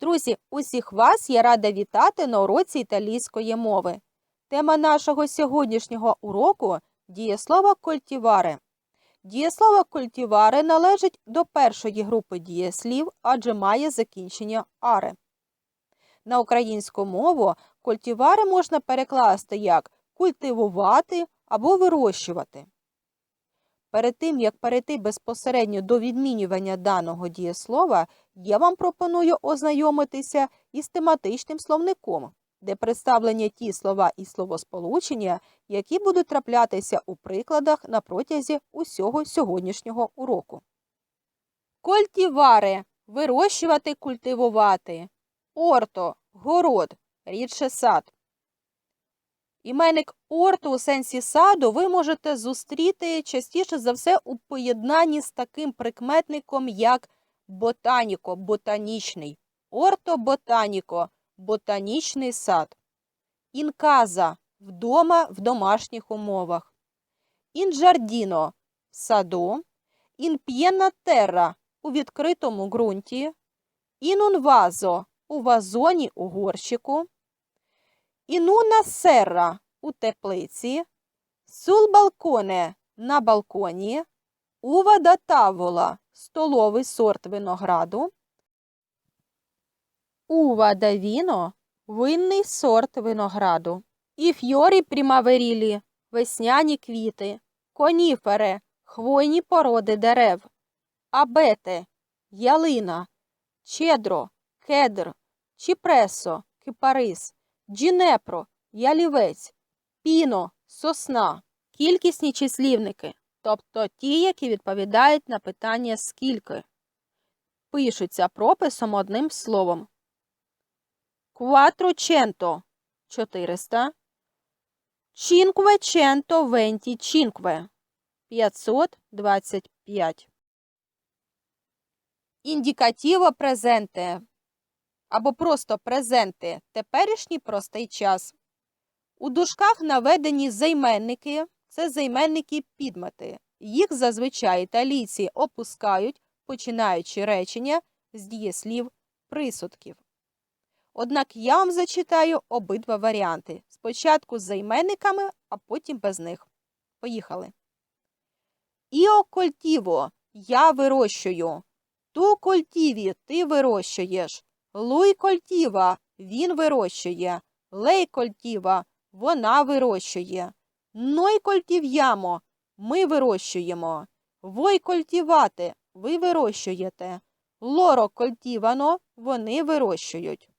Друзі, усіх вас я рада вітати на уроці італійської мови. Тема нашого сьогоднішнього уроку дієслово культіваре. Дієслово культіваре належить до першої групи дієслів, адже має закінчення аре. На українську мову культівари можна перекласти як культивувати або вирощувати. Перед тим, як перейти безпосередньо до відмінювання даного дієслова, я вам пропоную ознайомитися із тематичним словником, де представлені ті слова і словосполучення, які будуть траплятися у прикладах на протязі усього сьогоднішнього уроку. Культіваре вирощувати, культивувати. Орто город, рідше сад. Іменник орту у сенсі саду ви можете зустріти частіше за все у поєднанні з таким прикметником, як ботаніко, ботанічний, орто-ботаніко, ботанічний сад, інказа вдома в домашніх умовах, інджардіно в саду, інп'єна терра у відкритому ґрунті, інунвазо у вазоні у горщику, інуна серра у теплиці, сул балконе на балконі, ува да тавола столовий сорт винограду, ува да віно винний сорт винограду, і фьорі прімаверілі весняні квіти, коніфере хвойні породи дерев, абете ялина, чедро, кедр, чіпресо, кипарис, джінепро, ялівець, піно, сосна, кількісні числівники, тобто ті, які відповідають на питання скільки. Пишуться прописом одним словом. Quattrocento – 400. Cinquecento venticinque – 525. Індикативо презенте або просто презенти – теперішній простий час. У дужках наведені займенники – це займенники підмети. Їх зазвичай італійці опускають, починаючи речення з дієслів присудків. Однак я вам зачитаю обидва варіанти. Спочатку з займенниками, а потім без них. Поїхали. Іо кольтіво – я вирощую. Ту кольтіві – ти вирощуєш. Луй кольтіва – він вирощує. Лей кольтіва – вона вирощує. Ной кольтів'ямо – ми вирощуємо. Вой кольтівати – ви вирощуєте. Лоро кольтівано – вони вирощують.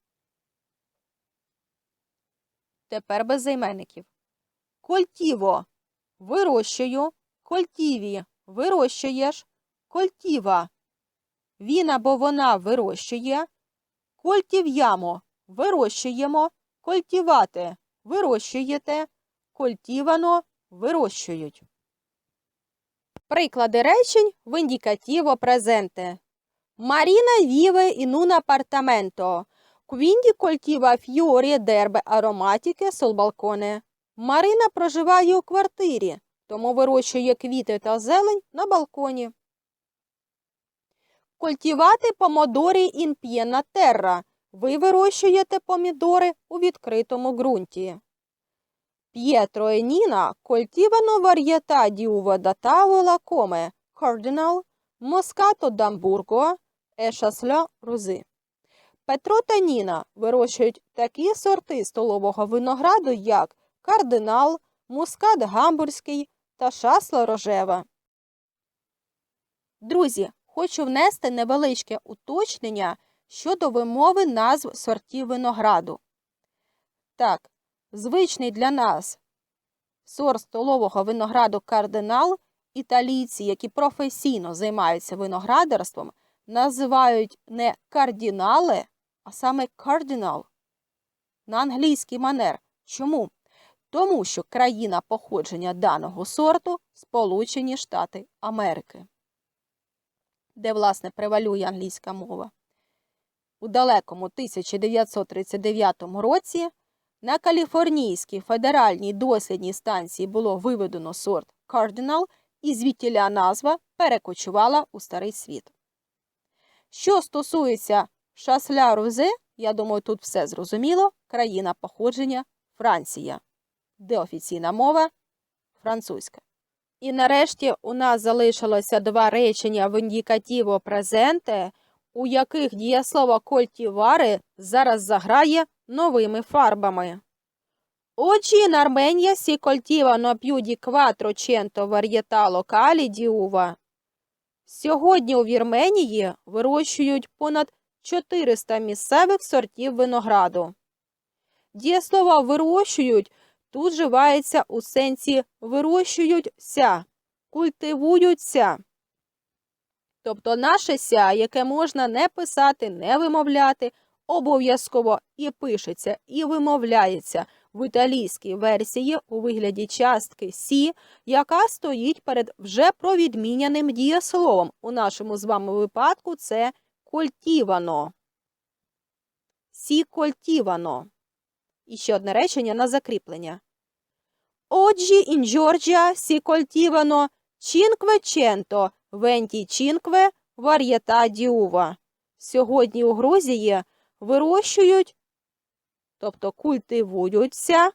Тепер без займенників. Кольтіво – вирощую. Кольтіві – вирощуєш. Кольтіва – він або вона вирощує. Кольтів'ямо – вирощуємо. Кольтівати – вирощуєте. Кольтівано – вирощують. Приклади речень в індикативо презенте. Маріна віве un appartamento. Quindi coltiva fiori ed erbe aromatiche. Марина проживає у квартирі, тому вирощує квіти та зелень на балконі. Культивати помодорі piena terra. Ви вирощуєте помідори у відкритому ґрунті. П'єтро і Ніна coltivano varietà di uva da tavola come Cardinal, Moscato d'Amburgo e Chasselas Rosé. Петро та Ніна вирощують такі сорти столового винограду, як кардинал, мускат гамбурзький та шасла рожева. Друзі, хочу внести невеличке уточнення щодо вимови назв сортів винограду. Так, звичний для нас сорт столового винограду кардинал італійці, які професійно займаються виноградарством, називають не кардінале, а саме кардинал на англійський манер. Чому? Тому що країна походження даного сорту Сполучені Штати Америки, де, власне, превалює англійська мова. У далекому 1939 році на Каліфорнійській федеральній дослідній станції було виведено сорт кардинал, і звідтіля назва перекочувала у старий світ. Що стосується Шасля Рузе, я думаю, тут все зрозуміло. Країна походження Франція, де офіційна мова французька. І нарешті у нас залишилося два речення в індикативо презенте, у яких дієслово кольтівари зараз заграє новими фарбами. Oggi in Armenia si coltivano più di 400 varietà locali. Сьогодні у Вірменії вирощують понад 400 місцевих сортів винограду. Дієслово вирощують тут вживається у сенсі вирощуються, культивуються. Тобто наше ся, яке можна не писати, не вимовляти, обов'язково і пишеться, і вимовляється в італійській версії у вигляді частки сі, яка стоїть перед вже провідміняним дієсловом. У нашому з вами випадку це кольтівано. Сі кольтівано. І ще одне речення на закріплення. Oggi in Georgia si coltivano 500 25 varietà di uva. Сьогодні у Грузії вирощують, тобто культивуються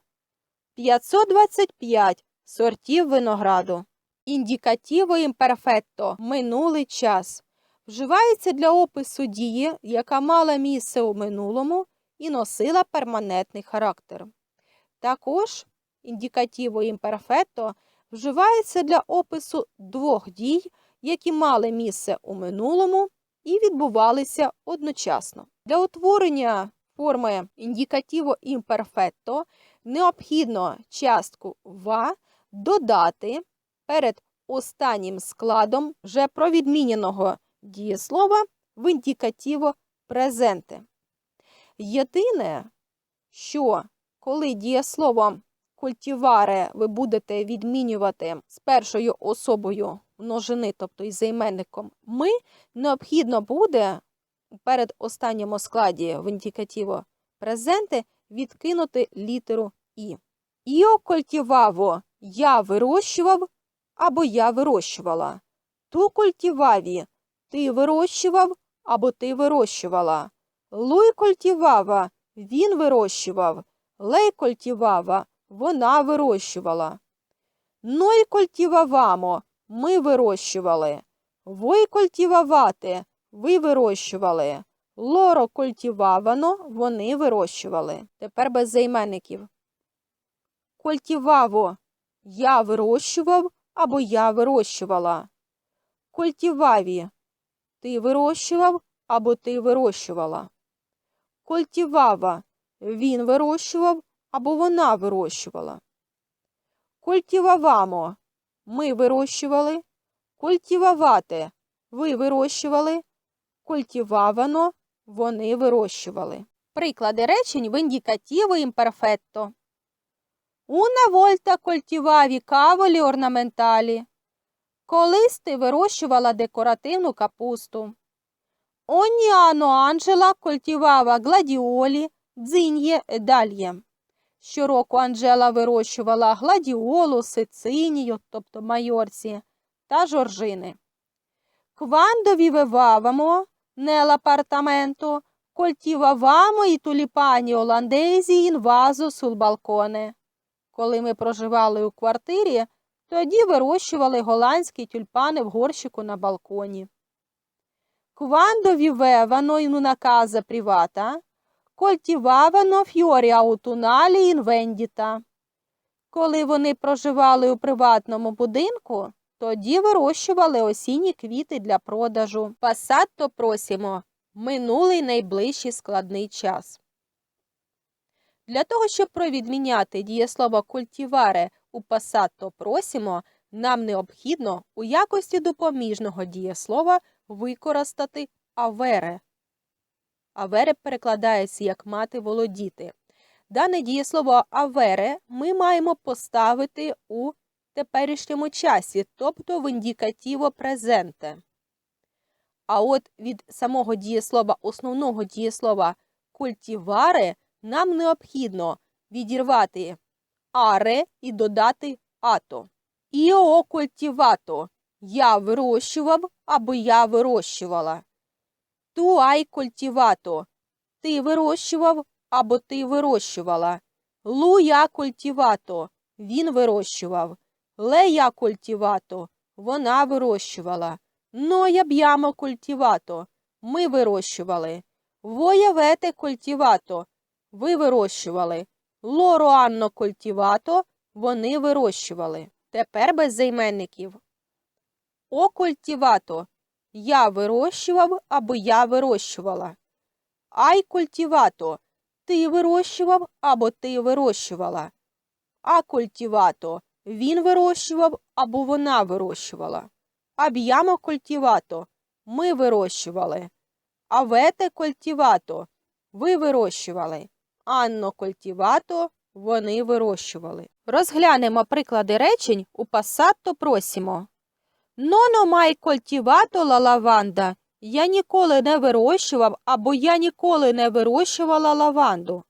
525 сортів винограду. Індикативо імперфетто – минулий час. Вживається для опису дії, яка мала місце у минулому і носила перманентний характер. Також індикативо імперфетто вживається для опису двох дій, які мали місце у минулому і відбувалися одночасно. Для утворення форми індикативо імперфетто необхідно частку «ва» додати перед останнім складом вже провідміненого дієслова в індикативо презенте. Єдине, що коли дієслово культіваре ви будете відмінювати з першою особою множини, тобто із займенником ми, необхідно буде перед останньому складі в індикативо презенте відкинути літеру І. Іо культіваво я вирощував або я вирощувала. Ту культіваві ти вирощував або ти вирощувала. Луй культівава він вирощував. Лей культівава вона вирощувала. Ной культівавамо ми вирощували. Вой культівавати ви вирощували. Лоро культівавано вони вирощували. Тепер без займенників. Культіваво я вирощував або я вирощувала. Культіваві ти вирощував або ти вирощувала. Культівава він вирощував або вона вирощувала. Культівавамо ми вирощували. Культівавате ви вирощували. Культівавано вони вирощували. Приклади речень в індикативо імперфетто. Una volta coltivavi cavoli ornamentali. Колись ти вирощувала декоративну капусту. Ogni anno Angela coltivava gladioli, дзиньє дальє. Щороку Анжела вирощувала гладіолу, сицинію, тобто майорці, та жоржини. Quando vivevamo nell'appartamento, coltivavamo i tulipani olandesi in vaso sul. Коли ми проживали у квартирі, тоді вирощували голландські тюльпани в горщику на балконі. Quando vivevano in una casa coltivavano fiori autunnali in. Коли вони проживали у приватному будинку, тоді вирощували осінні квіти для продажу. Пасатто просимо минулий найближчий складний час. Для того, щоб провідміняти дієслово культіваре у пасатто просимо, нам необхідно у якості допоміжного дієслова використати авере. Авере перекладається як мати володіти. Дане дієслово авере ми маємо поставити у теперішньому часі, тобто в індикативо презенте. А от від самого дієслова, основного дієслова культіваре нам необхідно відірвати аре і додати ато. Іо культівато я вирощував або я вирощувала. Ту ай культівато. Ти вирощував або ти вирощувала. Лу я культівато. Він вирощував. Ле я культівато. Вона вирощувала. Но я б'ямо культівато. Ми вирощували. Воєвете культівато. Ви вирощували. Лоро анно культівато. Вони вирощували. Тепер без займенників. О культівато. Я вирощував або я вирощувала. Ай культівато. Ти вирощував або ти вирощувала. А культівато. Він вирощував або вона вирощувала. Аб'ямо культівато. Ми вирощували. Авете культівато. Ви вирощували. Анно культівато. Вони вирощували. Розглянемо приклади речень у пасатто просімо. Ноно май культівато ла лаванда. Я ніколи не вирощував або я ніколи не вирощувала лаванду.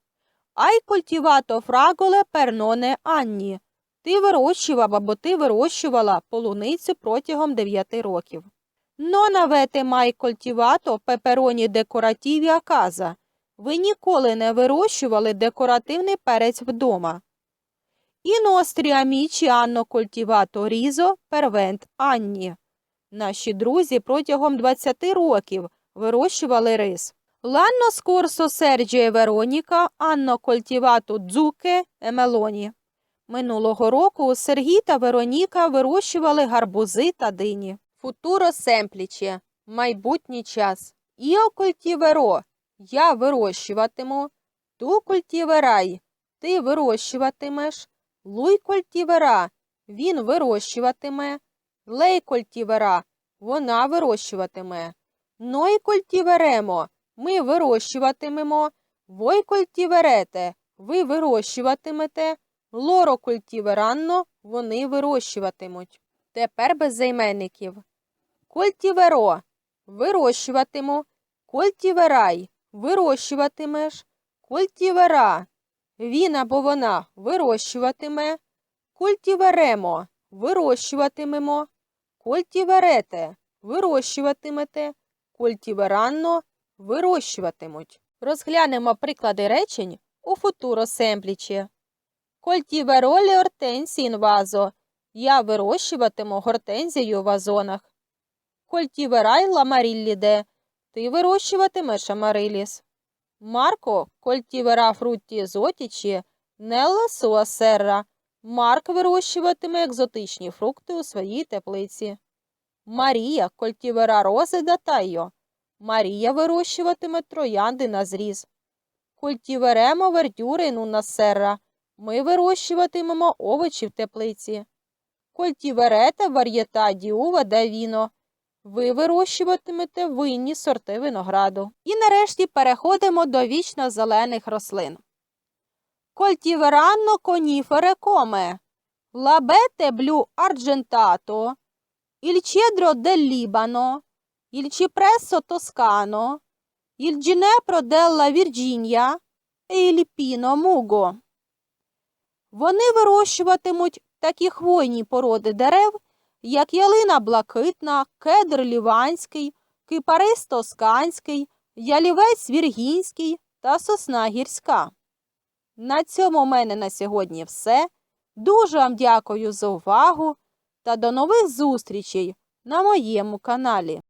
Ай культівато фраголе перноне анні. Ти вирощував або ти вирощувала полуницю протягом 9 років. Avete mai coltivato peperoni decorativi a casa. Ви ніколи не вирощували декоративний перець вдома. І nostri amici hanno coltivato per 20 anni. Наші друзі протягом 20 років вирощували рис. Scorso Sergio e Veronica hanno coltivato zucche e. Минулого року Сергій та Вероніка вирощували гарбузи та дині. Футуро семпліче – майбутній час. Іо культіверо – я вирощуватиму. Ту культіверай – ти вирощуватимеш. Луй культівера – він вирощуватиме. Лей культівера – вона вирощуватиме. Ной культіверемо – ми вирощуватимемо. Вой культіверете – ви вирощуватимете. Лоро культіверанно – вони вирощуватимуть. Тепер без займенників. Культіверо – вирощуватиму. Культіверай – вирощуватимеш. Культівера – він або вона вирощуватиме. Культіверемо – вирощуватимемо. Культіверете – вирощуватимете. Культіверанно – вирощуватимуть. Розглянемо приклади речень у футуро семплічі. Кольтіверолі ортенсі інвазо. Я вирощуватиму гортензію в вазонах. Кольтіверай ламарілліде. Ти вирощуватимеш амариліс. Марко кольтівера фрутті зотічі нелла суасерра. Марк вирощуватиме екзотичні фрукти у своїй теплиці. Марія кольтівера рози да тайо. Марія вирощуватиме троянди на зріз. Культіверемо вердюри нуна серра. Ми вирощуватимемо овочі в теплиці. Культіверете вар'єта діува да віно. Ви вирощуватимете винні сорти винограду. І нарешті переходимо до вічно зелених рослин. Кольтіверанно коніфере коме. Лабете блю арджентато. Il cipresso toscano, il ginepro della Virginia e il pino mugo. Вони вирощуватимуть такі хвойні породи дерев, як ялина блакитна, кедр ліванський, кипарис тосканський, ялівець віргінський та сосна гірська. На цьому в мене на сьогодні все. Дуже вам дякую за увагу та до нових зустрічей на моєму каналі.